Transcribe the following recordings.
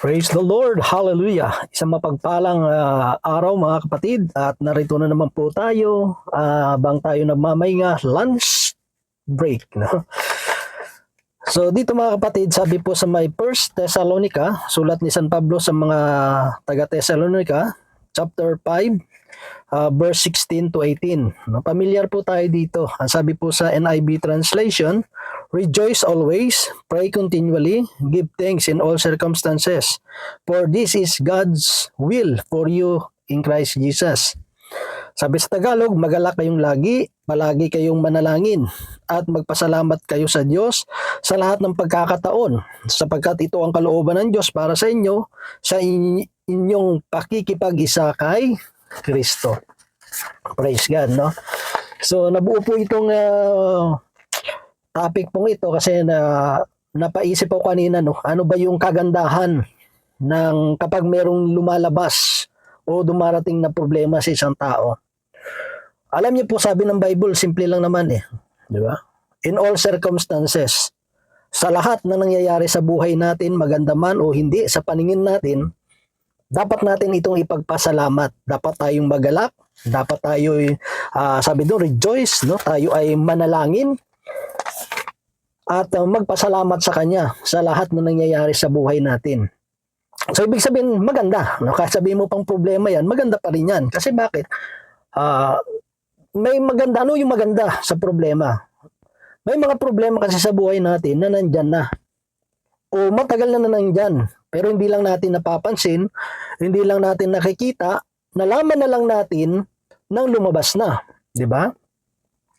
Praise the Lord. Hallelujah. Isang mapagpalang ah, araw mga kapatid at narito na naman po tayo ah, habang tayo nagmamahinga lunch break. No? So dito mga kapatid, sabi po sa may 1 Thessalonica, sulat ni San Pablo sa mga taga Thessalonica, chapter 5, ah, verse 16 to 18. No, pamilyar po tayo dito. Ang sabi po sa NIV translation, Rejoice always, pray continually, give thanks in all circumstances, for this is God's will for you in Christ Jesus. Sabi sa Tagalog, magalak kayong lagi, palagi kayong manalangin, at magpasalamat kayo sa Diyos sa lahat ng pagkakataon, sapagkat ito ang kalooban ng Diyos para sa inyo sa in- inyong pakikipag-isa kay Kristo. Praise God, no? So, nabuo po itong ah, topic pong ito kasi na napaisip ako kanina no? Ano ba yung kagandahan ng kapag merong lumalabas o dumarating na problema sa isang tao? Alam niyo po sabi ng Bible simple lang naman eh. Di ba? In all circumstances sa lahat na nangyayari sa buhay natin maganda man o hindi sa paningin natin dapat natin itong ipagpasalamat. Dapat tayong magalak. Dapat tayo sabi doon rejoice no? Tayo ay manalangin at uh, magpasalamat sa Kanya sa lahat na nangyayari sa buhay natin. So, ibig sabihin, maganda. No? Kahit sabihin mo pang problema yan, maganda pa rin yan. Kasi bakit? Ah, may maganda. Ano yung maganda sa problema? May mga problema kasi sa buhay natin na nandyan na. O matagal na na nandyan. Pero hindi lang natin napapansin, hindi lang natin nakikita, nalaman na lang natin nang lumabas na. Di ba?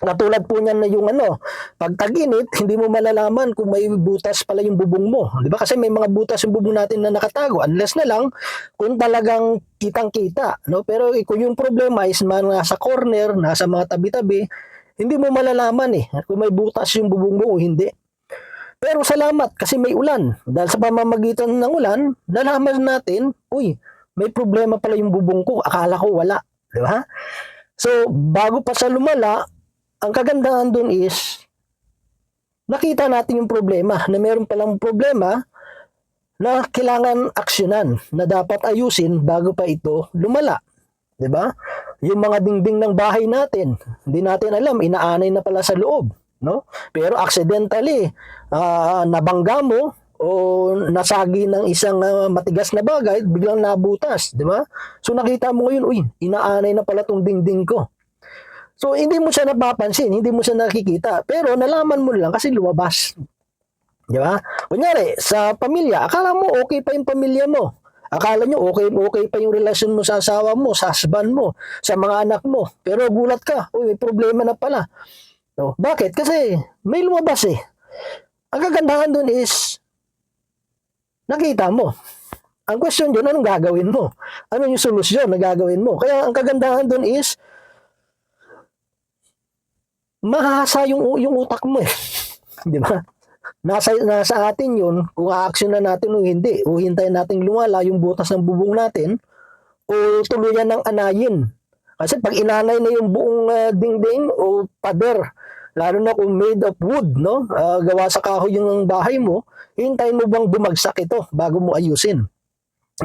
Katulad po niyan na yung ano, pag tag-init, hindi mo malalaman kung may butas pala yung bubong mo. Di ba? Kasi may mga butas yung bubong natin na nakatago. Unless na lang kung talagang kitang-kita. No? Pero kung yung problema is mga nasa corner, nasa mga tabi-tabi, hindi mo malalaman eh kung may butas yung bubong mo o hindi. Pero salamat kasi may ulan. Dahil sa pamamagitan ng ulan, nalaman natin, uy, may problema pala yung bubong ko. Akala ko wala. Di ba? So, bago pa sa lumala, ang kagandahan doon is nakita natin yung problema na meron palang problema na kailangan aksyonan na dapat ayusin bago pa ito lumala. ba? Yung mga dingding ng bahay natin, hindi natin alam inaanay na pala sa loob, no? Pero accidentally ah, nabangga mo o nasagi ng isang ah, matigas na bagay, biglang nabutas, 'di ba? So nakita mo ngayon, uy, inaanay na pala tong dingding ko. So, hindi mo siya napapansin, hindi mo siya nakikita. Pero nalaman mo lang kasi lumabas. Di ba? Kunyari, sa pamilya, akala mo okay pa yung pamilya mo. Akala nyo okay, okay pa yung relasyon mo sa asawa mo, sa husband mo, sa mga anak mo. Pero gulat ka, uy, may problema na pala. No, bakit? Kasi may lumabas eh. Ang kagandahan dun is, nakita mo. Ang question dun, anong gagawin mo? Ano yung solusyon na gagawin mo? Kaya ang kagandahan dun is, mahasa yung yung utak mo eh. 'Di ba? Nasa nasa atin 'yun kung aaksyon na natin o hindi. O hintayin nating lumala yung butas ng bubong natin o tuluyan ng anayin. Kasi pag inanay na yung buong ah, dingding o pader, lalo na kung made of wood, no? Ah, gawa sa kahoy yung bahay mo, hintayin mo bang bumagsak ito bago mo ayusin.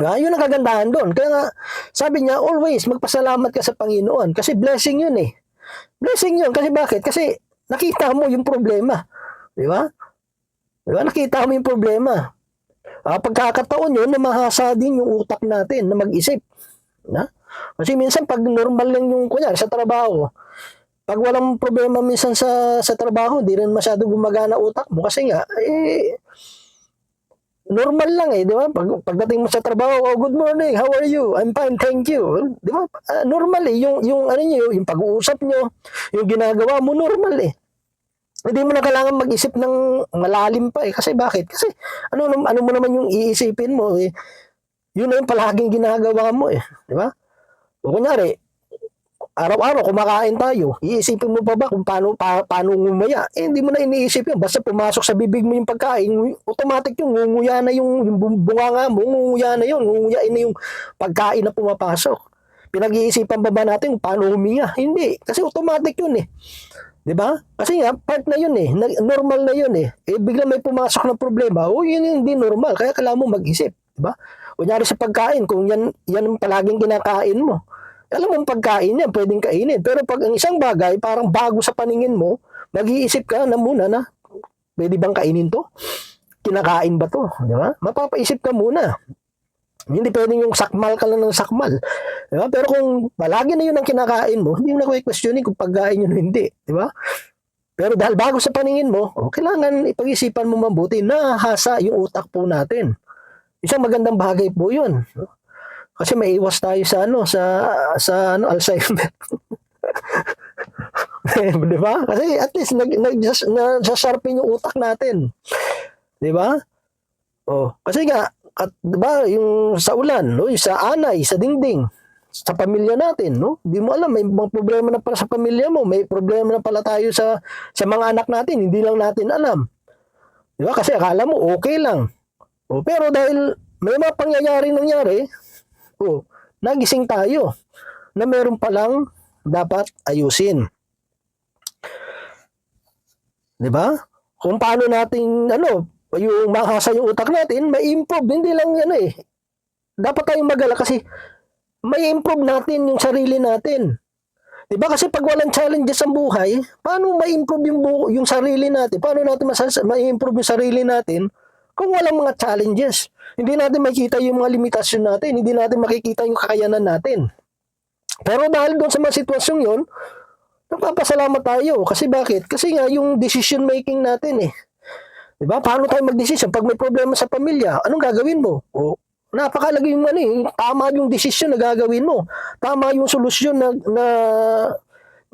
Ah, yun ang kagandahan doon. Kaya nga, sabi niya, always magpasalamat ka sa Panginoon kasi blessing yun eh. Blessing yun. Kasi bakit? Kasi nakita mo yung problema. Di ba? Di ba? Nakita mo yung problema. Ah, pagkakataon yun na mahasa din yung utak natin na mag-isip. Na? Kasi minsan pag normal lang yung kunyari sa trabaho, pag walang problema minsan sa sa trabaho, di rin masyado gumagana utak mo kasi nga eh normal lang eh, di ba? Pag, pagdating mo sa trabaho, oh, good morning, how are you? I'm fine, thank you. Di ba? Ah, normal eh, yung, yung ano niyo, yung pag-uusap nyo, yung ginagawa mo, normal eh. Hindi mo na kailangan mag-isip ng malalim pa eh. Kasi bakit? Kasi ano, ano mo naman yung iisipin mo eh. Yun na yung palaging ginagawa mo eh. Di ba? O kunyari, araw-araw kumakain tayo, iisipin mo pa ba kung paano, pa, paano ngumaya? Eh, hindi mo na iniisip yun. Basta pumasok sa bibig mo yung pagkain, automatic yung ngunguya na yung, yung bung- bunganga mo, ngunguya na yun, ngunguyain na yung pagkain na pumapasok. Pinag-iisipan ba ba natin kung paano huminga? Hindi. Kasi automatic yun eh. 'Di ba? Kasi nga part na 'yun eh. Normal na 'yun eh. Eh bigla may pumasok na problema. O yun yung hindi normal. Kaya kailangan mo mag-isip. di ba? Kunyari sa pagkain, kung yan, yan ang palaging kinakain mo, alam mo pagkain yan, pwedeng kainin. Pero pag ang isang bagay, parang bago sa paningin mo, mag-iisip ka na muna na, pwede bang kainin to? Kinakain ba to? Di ba? Mapapaisip ka muna. Hindi pwedeng yung sakmal ka lang ng sakmal. Di ba? Pero kung palagi na yun ang kinakain mo, hindi mo na questioning kung pagkain yun o hindi. Di ba? Pero dahil bago sa paningin mo, oh, kailangan ipag-isipan mo mabuti na hasa yung utak po natin. Isang magandang bagay po yun. Kasi may iwas tayo sa ano sa sa ano Alzheimer. Di ba? Kasi at least nag, nag nasasharpen yung utak natin. Di ba? Oh, kasi nga at 'di ba yung sa ulan, no, yung sa anay, sa dingding, sa pamilya natin, no? Hindi mo alam may mga problema na pala sa pamilya mo, may problema na pala tayo sa sa mga anak natin, hindi lang natin alam. 'Di ba? Kasi akala mo okay lang. Oh, pero dahil may mga pangyayari nangyari, oh, nagising tayo na meron palang dapat ayusin. 'Di ba? Kung paano nating ano, yung mahasa yung utak natin, may improve, hindi lang ano eh. Dapat tayong magalak kasi may improve natin yung sarili natin. 'Di ba? Kasi pag walang challenges ang buhay, paano may improve yung bu- yung sarili natin? Paano natin masas- may improve yung sarili natin kung walang mga challenges? Hindi natin makikita yung mga limitasyon natin, hindi natin makikita yung kakayanan natin. Pero dahil doon sa mga sitwasyong 'yon, nagpapasalamat tayo. Kasi bakit? Kasi nga yung decision making natin eh. 'Di ba? Paano tayo mag-decision pag may problema sa pamilya? Anong gagawin mo? O napakalaga yung ano eh, tama yung decision na gagawin mo. Tama yung solusyon na na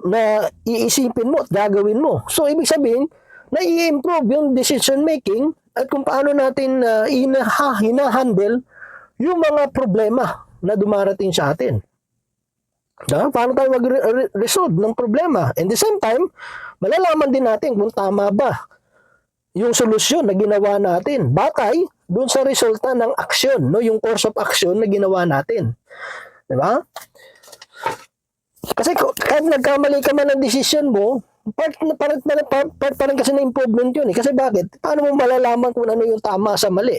na iisipin mo at gagawin mo. So ibig sabihin, na i-improve yung decision making at kung paano natin uh, inaha, hinahandle yung mga problema na dumarating sa atin. Diba? Paano tayo mag-resolve ng problema? And the same time, malalaman din natin kung tama ba yung solusyon na ginawa natin batay doon sa resulta ng aksyon, no? yung course of action na ginawa natin. Di ba? Kasi kahit nagkamali ka man ng decision mo, part, part, part, part, part pa rin kasi na improvement yun. Eh. Kasi bakit? Paano mo malalaman kung ano yung tama sa mali?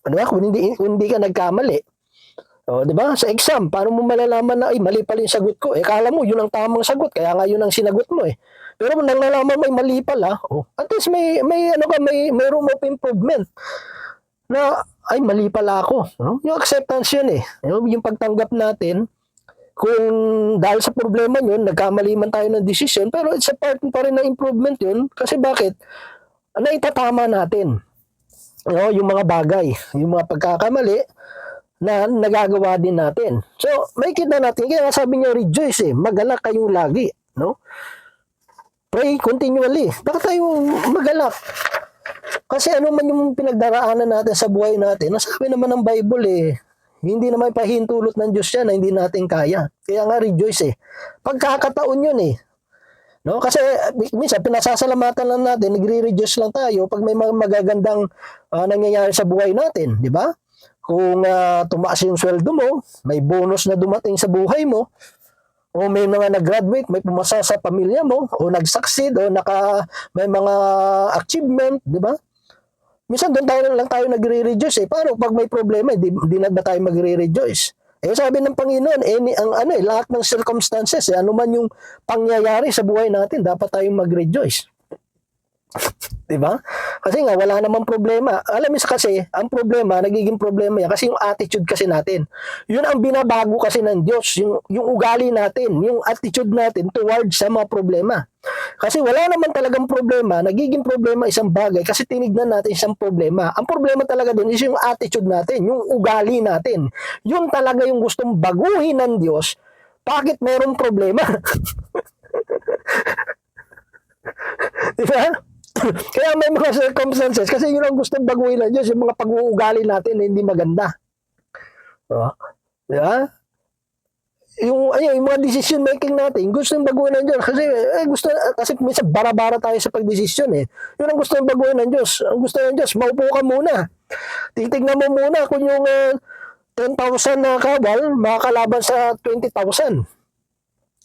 Di ba? Kung hindi, kung hindi ka nagkamali. O, di ba? Sa exam, paano mo malalaman na, ay, mali pala yung sagot ko? Eh, kala mo, yun ang tamang sagot. Kaya nga yun ang sinagot mo eh. Pero kung nang nalaman may mali pala, oh, at least may, may, ano ka, may, may room of improvement na ay mali pala ako. No? Yung acceptance yun eh. Yung pagtanggap natin, kung dahil sa problema yun, nagkamali man tayo ng decision, pero it's a part pa rin ng improvement yun. Kasi bakit? Naitatama natin no, yung mga bagay, yung mga pagkakamali na nagagawa din natin. So, may kita natin, kaya sabi niya, rejoice eh, magalak kayong lagi. No? Pray continually. Bakit tayo magalak? Kasi ano man yung pinagdaraanan natin sa buhay natin, nasabi naman ng Bible eh, hindi naman pahintulot ng Diyos yan na hindi natin kaya. Kaya nga rejoice eh. Pagkakataon yun eh. No? Kasi minsan pinasasalamatan lang natin, nagre-rejoice lang tayo pag may magagandang ah, nangyayari sa buhay natin, di ba? Kung ah, tumaas yung sweldo mo, may bonus na dumating sa buhay mo, o may mga nag-graduate, may pumasa sa pamilya mo, o nag-succeed, o naka, may mga achievement, di ba? Minsan doon tayo lang tayo nagre-rejoice eh. Paano pag may problema, di, di na ba tayo magre-rejoice? Eh sabi ng Panginoon, eh, ni- ang ano eh, lahat ng circumstances, eh, ano man yung pangyayari sa buhay natin, dapat tayong mag-rejoice. 'Di ba? Kasi nga wala namang problema. Alam mo kasi, ang problema, nagiging problema yan kasi yung attitude kasi natin. 'Yun ang binabago kasi ng Diyos, yung yung ugali natin, yung attitude natin towards sa mga problema. Kasi wala naman talagang problema, nagiging problema isang bagay kasi tinignan natin isang problema. Ang problema talaga doon is yung attitude natin, yung ugali natin. Yun talaga yung gustong baguhin ng Diyos. Bakit mayroong problema? Di? Kaya may mga circumstances kasi yun ang gustong baguhin ng Diyos, yung mga pag-uugali natin na hindi maganda. Oh. Di ba? Yung, ayun, yung mga decision making natin, gusto ng baguhin ng Diyos. Kasi, eh, gusto, kasi minsan bara-bara tayo sa pagdesisyon eh. Yun ang gusto ng baguhin ng Diyos. Ang gusto ng Diyos, maupo ka muna. Titignan mo muna kung yung ah, 10,000 na kawal, makakalaban sa 20,000.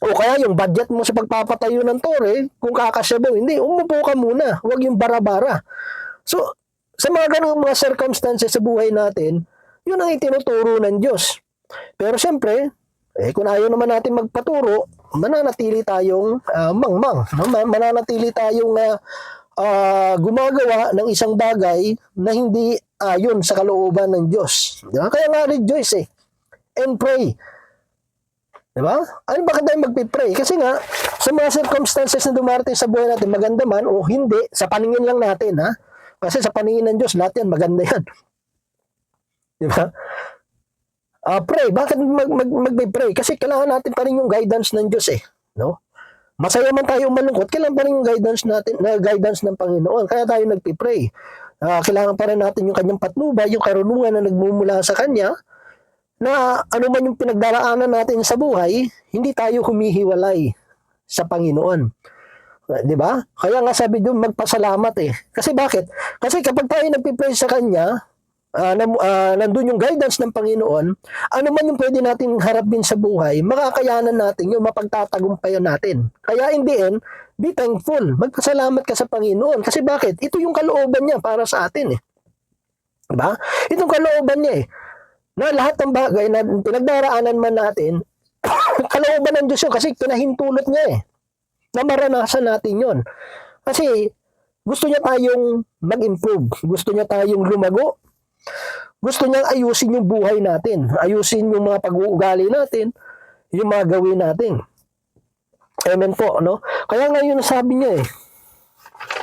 O kaya yung budget mo sa pagpapatayo ng tore, kung kakasya ba, o hindi, umupo ka muna. Huwag yung bara-bara. So, sa mga ganung mga circumstances sa buhay natin, Yun ang itinuturo ng Diyos. Pero siyempre, eh, kung ayaw naman natin magpaturo, mananatili tayong ah, mangmang. Mananatili tayong ah, ah, gumagawa ng isang bagay na hindi ayon sa kalooban ng Diyos. Di ba? Kaya nga rejoice eh. And pray. Di ba? Ano bakit tayo magpipray? Kasi nga, sa mga circumstances na dumarating sa buhay natin, maganda man o hindi, sa paningin lang natin, ha? Kasi sa paningin ng Diyos, lahat yan, maganda yan. Di ba? Ah, pray. Bakit mag, mag, magpipray? Kasi kailangan natin pa rin yung guidance ng Diyos eh. No? Masaya man tayo malungkot, kailangan pa rin yung guidance natin, na guidance ng Panginoon. Kaya tayo nagpipray. Ah, kailangan pa rin natin yung kanyang patnubay, yung karunungan na nagmumula sa kanya, na ano man yung pinagdaraanan natin sa buhay, hindi tayo humihiwalay sa Panginoon. 'Di ba? Kaya nga sabi doon magpasalamat eh. Kasi bakit? Kasi kapag tayo nagpipray sa kanya, ah, nam- ah, nandun yung guidance ng Panginoon, ano man yung pwede natin harapin sa buhay, makakayanan natin yung mapagtatagumpayan natin. Kaya in the end, be thankful. Magpasalamat ka sa Panginoon. Kasi bakit? Ito yung kalooban niya para sa atin eh. Diba? Itong kalooban niya eh. Na lahat ng bagay na pinagdaraanan man natin, kalooban ng Diyos yun kasi pinahintulot niya eh. Na maranasan natin yon. Kasi gusto niya tayong mag-improve. Gusto niya tayong lumago. Gusto niya ayusin yung buhay natin. Ayusin yung mga pag-uugali natin. Yung mga gawin natin. Amen po, no? Kaya ngayon sabi niya eh,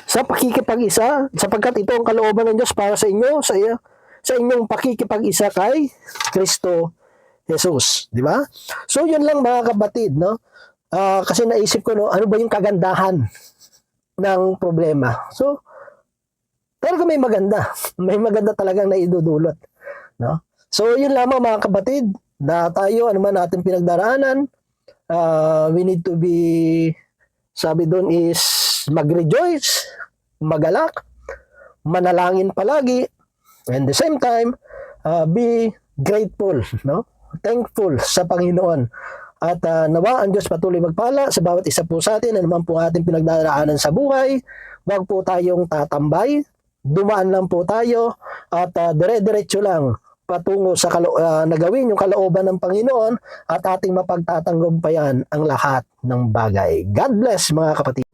sa pakikipag-isa, sapagkat ito ang kalooban ng Diyos para sa inyo, sa iyo, sa inyong pakikipag-isa kay Kristo Jesus, di ba? So yun lang mga kapatid, no? Ah, kasi naisip ko no, ano ba yung kagandahan ng problema? So talaga may maganda. May maganda talagang naidudulot, no? So yun lamang mga kapatid, na tayo ano man natin pinagdaraanan, ah, we need to be sabi doon is mag-rejoice, magalak, manalangin palagi, and the same time, uh, be grateful, no? Thankful sa Panginoon. At uh, nawa ang Diyos patuloy magpala sa bawat isa po sa atin, ano man po ating pinagdaraanan sa buhay, huwag po tayong tatambay, dumaan lang po tayo, at uh, dire-diretso lang patungo sa kalo- uh, nagawin yung kalooban ng Panginoon at ating mapagtatanggumpayan ang lahat ng bagay. God bless mga kapatid.